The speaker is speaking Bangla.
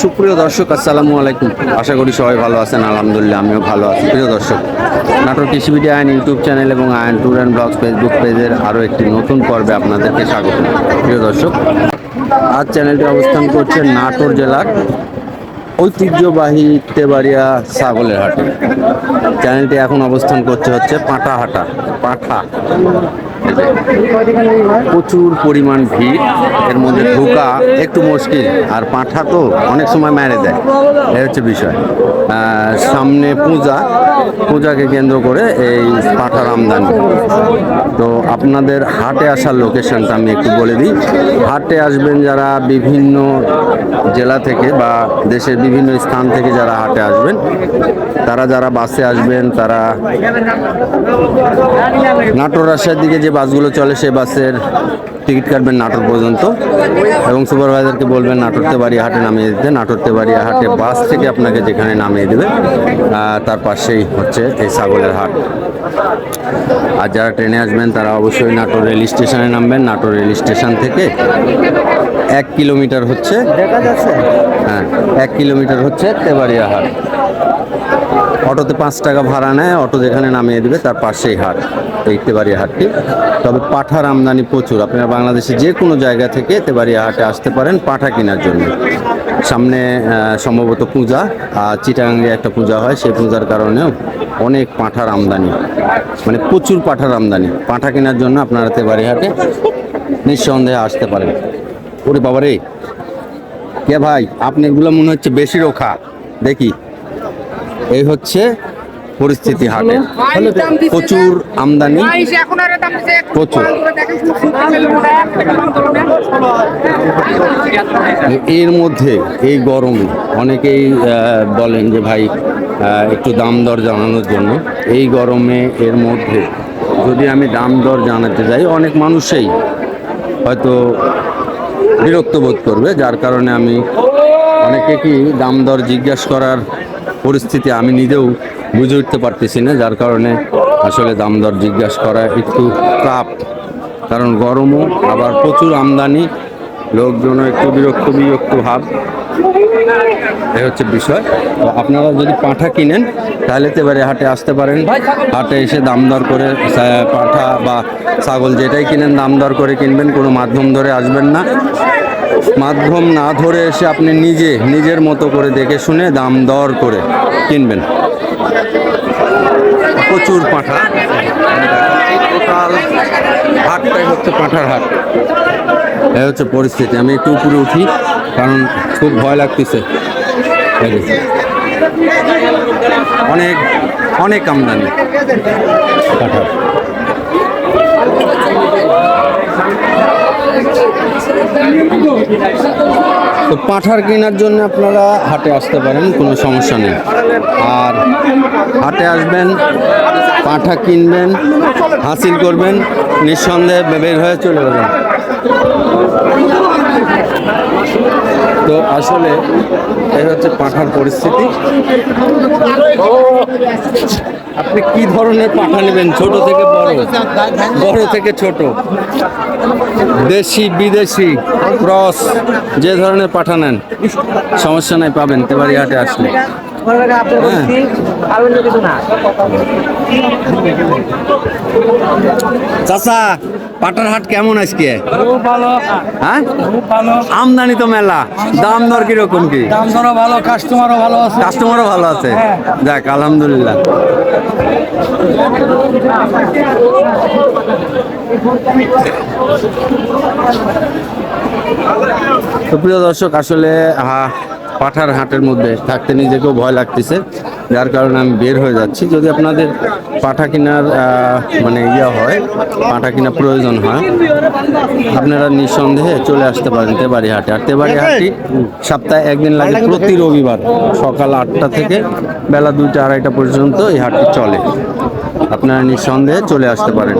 সুপ্রিয় দর্শক, আসসালামু আলাইকুম। আশা করি সবাই ভালো আছেন, আলহামদুলিল্লাহ, আমিও ভালো আছি। প্রিয় দর্শক, নাটোর কৃষি বিডি আইন ইউটিউব চ্যানেল এবং Ayon tour and blogs Facebook পেজের আরও একটি নতুন পর্বে আপনাদেরকে স্বাগত। প্রিয় দর্শক, আজ চ্যানেলটি অবস্থান করছে নাটোর জেলার ঐতিহ্যবাহী তেবাড়িয়া ছাগলের হাটে। চ্যানেলটি এখন অবস্থান করছে হচ্ছে পাঁঠাহাটা পাঁঠা। প্রচুর পরিমাণ ভিড়, এর মধ্যে ঢোকা একটু মুশকিল, আর পাঁঠা তো অনেক সময় মেরে দেয়, এই হচ্ছে বিষয়। সামনে পূজা, পূজাকে কেন্দ্র করে এই পাঁঠার আমদানি। তো আপনাদের হাটে আসার লোকেশনটা আমি একটু বলে দিই। হাটে আসবেন যারা বিভিন্ন জেলা থেকে বা দেশের বিভিন্ন স্থান থেকে যারা হাটে আসবেন, তারা যারা বাসে আসবেন, তারা নাটোর রাজশাহীর দিকে যে বাসগুলো চলে সেই বাসের টিকিট কাটবেন নাটোর পর্যন্ত এবং সুপারভাইজারকে বলবেন নাটোরতে বাড়ি হাটে নামিয়ে দিতে নাটোরতে বাড়ি হাটে বাস থেকে আপনাকে যেখানে নামিয়ে দেবে তার পাশেই হচ্ছে এই ছাগলের হাট। আর যারা ট্রেনে আসবেন তারা অবশ্যই নাটোর রেল স্টেশনে নামবেন। নাটোর রেল স্টেশন থেকে এক কিলোমিটার হচ্ছে দেখা যাচ্ছে। হ্যাঁ এক কিলোমিটার হচ্ছে তেবাড়িয়া হাট। অটোতে পাঁচ টাকা ভাড়া নেয়, অটো যেখানে নামিয়ে দিবে, তার পাশেই হাট এই তেবাড়িয়া হাটটি। তবে পাঠার আমদানি প্রচুর। আপনারা বাংলাদেশে যে কোনো জায়গা থেকে তেবাড়িয়া হাটে আসতে পারেন পাঠা কেনার জন্য। সামনে সম্ভবত পূজা, আর চিটাগাঙ্গে একটা পূজা হয়, সেই পূজার কারণেও অনেক পাঁঠার আমদানি। মানে প্রচুর পাঠার আমদানি। পাঁঠা কেনার জন্য আপনারা তেবাড়িয়া হাটে নিঃসন্দেহে আসতে পারেন। ওরে বাবা রে কে ভাই? আপনি এগুলো মনে হচ্ছে বেশি রোখা। দেখি। এই হচ্ছে পরিস্থিতি হাটে। প্রচুর আমদানি। প্রচুর। এর মধ্যে এই গরমে অনেকেই বলেন যে ভাই একটু দাম দর জানানোর জন্য। এই গরমে এর মধ্যে যদি আমি দাম দর জানাতে যাই, অনেক মানুষেই হয়তো বিরক্ত বোধ করবে, যার কারণে আমি অনেকে কি দাম দর জিজ্ঞাসা করার পরিস্থিতি আমি নিজেও বুঝে উঠতে পারতেছি না, যার কারণে আসলে দাম দর জিজ্ঞাসা করা একটু কাপ কারণ গরমও, আবার প্রচুর আমদানি, লোকজনও একটু বিরক্ত বিরক্ত ভাব। এই হচ্ছে বিষয়। আপনারা যদি পাঁঠা কিনেন, তাহলে তো এবারে হাটে আসতে পারেন। হাটে এসে দাম দর করে পাঁঠা বা ছাগল যেটাই কিনেন, দাম দর করে কিনবেন, কোনো মাধ্যম ধরে আসবেন না। মাধ্যম না ধরে এসে আপনি নিজে, নিজের মতো করে দেখে শুনে দাম দর করে কিনবেন। প্রচুর পাঁঠা। টোটাল হাটটাই হচ্ছে পাঁঠার হাট। এ হচ্ছে পরিস্থিতি। আমি একটু উপরে উঠি। কারণ খুব ভয় লাগতেছে। অনেক অনেক আমদানি। তো পাঠার কেনার জন্য আপনারা হাটে আসতে পারেন, কোনো সমস্যা নেই। আর হাটে আসবেন, পাঠা কিনবেন, হাসিল করবেন, নিঃসন্দেহে বের হয়ে চলে যাবেন। আসলে এই হচ্ছে পাঠার পরিস্থিতি। আপনি কি ধরনের পাঠা নেবেন? ছোট থেকে বড়? বড় থেকে ছোট? দেশি, বিদেশি, ক্রস, যে ধরনের পাঠা নেন, সমস্যা নাই, পাবেন। তেবারি হাটে আসলে। চাচা পাটার হাট কেমন আজকে? হ্যাঁ? আমদানি তো মেলা। দাম দর কীরকম কি? দাম দরও ভালো কাস্টমারও ভালো আছে। কাস্টমারও ভালো আছে? হ্যাঁ। যাক আলহামদুলিল্লাহ। তো প্রিয় দর্শক আসলে হা- পাঠার হাটের মধ্যে থাকতে নিজেকেও ভয় লাগতেছে। যার কারণে আমি বের হয়ে যাচ্ছি। যদি আপনাদের পাঠা কেনার মানে ইয়ে হয় পাঠা কেনার প্রয়োজন হয় আপনারা নিঃসন্দেহে চলে আসতে পারেন তেবাড়ি হাটে। আর তেবাড়ি হাটটি সপ্তাহে একদিন লাগে প্রতি রবিবার সকাল আটটা থেকে বেলা দুইটা আড়াইটা পর্যন্ত এই হাটটি চলে। আপনারা নিঃসন্দেহে চলে আসতে পারেন।